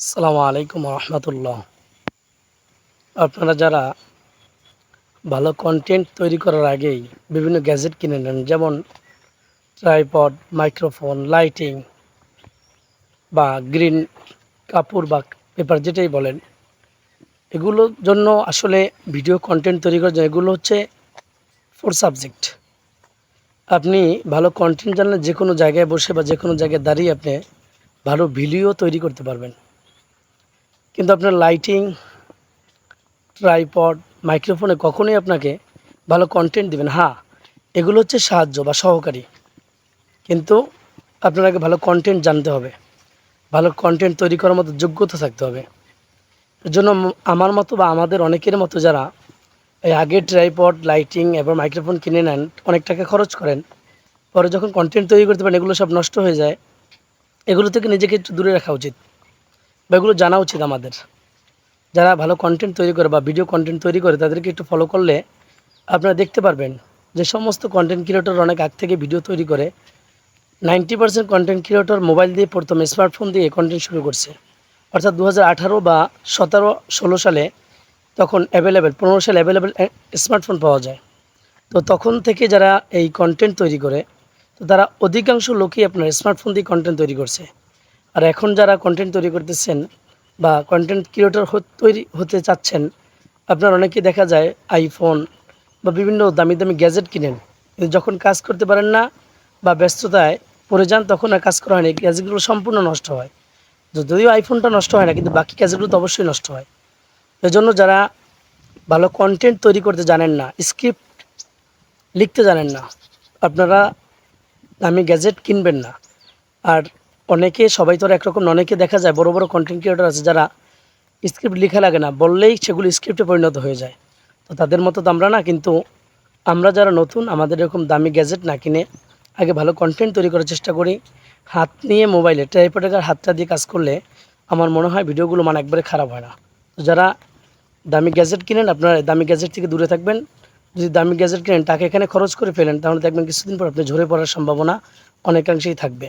আসসালামু আলাইকুম রহমতুল্লাহ। আপনারা যারা ভালো কন্টেন্ট তৈরি করার আগেই বিভিন্ন গ্যাজেট কিনে নেন, যেমন ট্রাইপড মাইক্রোফোন লাইটিং বা গ্রিন কাপড় বা পেপার যেটাই বলেন এগুলোর জন্য আসলে ভিডিও কন্টেন্ট তৈরি করার জন্য এগুলো হচ্ছে ফোর সাবজেক্ট আপনি ভালো কন্টেন্ট জানলে যে কোনো জায়গায় বসে বা যে কোনো জায়গায় দাঁড়িয়ে আপনি ভালো ভিডিও তৈরি করতে পারবেন। কিন্তু আপনার লাইটিং ট্রাইপড মাইক্রোফোনে কখনোই আপনাকে ভালো কন্টেন্ট দিবেন হ্যাঁ এগুলো হচ্ছে সাহায্য বা সহকারী। কিন্তু আপনাকে ভালো কন্টেন্ট জানতে হবে। ভালো কন্টেন্ট তৈরি করার মতো যোগ্যতা থাকতে হবে। এর জন্য আমার মতো বা আমাদের অনেকের মতো যারা এই আগে ট্রাইপড লাইটিং এবং মাইক্রোফোন কিনে নেন, অনেক টাকা খরচ করেন, পরে যখন কন্টেন্ট তৈরি করতে পারেন, এগুলো সব নষ্ট হয়ে যায়। এগুলো থেকে নিজেকে একটু দূরে রাখা উচিত। বা এগুলো জানা উচিত আমাদের। যারা ভালো কন্টেন্ট তৈরি করে বা ভিডিও কন্টেন্ট তৈরি করে, তাদেরকে একটু ফলো করলে আপনারা দেখতে পারবেন যে সমস্ত কন্টেন্ট ক্রিয়েটর অনেক আগ থেকে ভিডিও তৈরি করে। Ninety percent content creator mobile দিয়ে প্রথমে স্মার্টফোন দিয়ে কন্টেন্ট শুরু করছে। অর্থাৎ দু বা সতেরো, ষোলো সালে তখন অ্যাভেলেবেল পনেরো সালে অ্যাভেলেবেল স্মার্টফোন পাওয়া যায়। তো তখন থেকে যারা এই কন্টেন্ট তৈরি করে, তো তারা অধিকাংশ লোকই আপনার স্মার্টফোন দিয়ে কন্টেন্ট তৈরি করছে। আর এখন যারা কন্টেন্ট তৈরি করতেছেন বা কন্টেন্ট ক্রিয়েটর তৈরি হতে চাচ্ছেন, আপনার অনেকে দেখা যায় আইফোন বা বিভিন্ন দামি দামি গ্যাজেট কিনেন। কিন্তু যখন কাজ করতে পারেন না বা ব্যস্ততায় পড়ে যান, তখন আর কাজ করা হয়নি গ্যাজেটগুলো সম্পূর্ণ নষ্ট হয়। যদিও আইফোনটা নষ্ট হয় না, কিন্তু বাকি গ্যাজেটগুলো তো অবশ্যই নষ্ট হয়। এজন্য যারা ভালো কন্টেন্ট তৈরি করতে জানেন না স্ক্রিপ্ট লিখতে জানেন না, আপনারা দামি গ্যাজেট কিনবেন না। আর অনেকে, সবাই তো একরকম অনেকে দেখা যায় বড় বড় কন্টেন্ট ক্রিয়েটর আছে যারা স্ক্রিপ্ট লেখা লাগে না, বললেই সেগুলো স্ক্রিপ্টে পরিণত হয়ে যায়। তো তাদের মতো তো আমরা না, কিন্তু আমরা যারা নতুন, আমাদের এরকম দামি গ্যাজেট না কিনে আগে ভালো কন্টেন্ট তৈরি করার চেষ্টা করি। হাত নিয়ে মোবাইলে ট্রাইপডের হাতটা দিয়ে কাজ করলে আমার মনে হয় ভিডিওগুলো মানে একবারে খারাপ হয় না। তো যারা দামি গ্যাজেট কিনেন, আপনারা দামি গ্যাজেট থেকে দূরে থাকবেন। যদি দামি গ্যাজেট কিনেন, টাকা এখানে খরচ করে ফেলেন, তাহলে দেখবেন কিছুদিন পর আপনি ঝরে পড়ার সম্ভাবনা অনেকাংশেই থাকবে।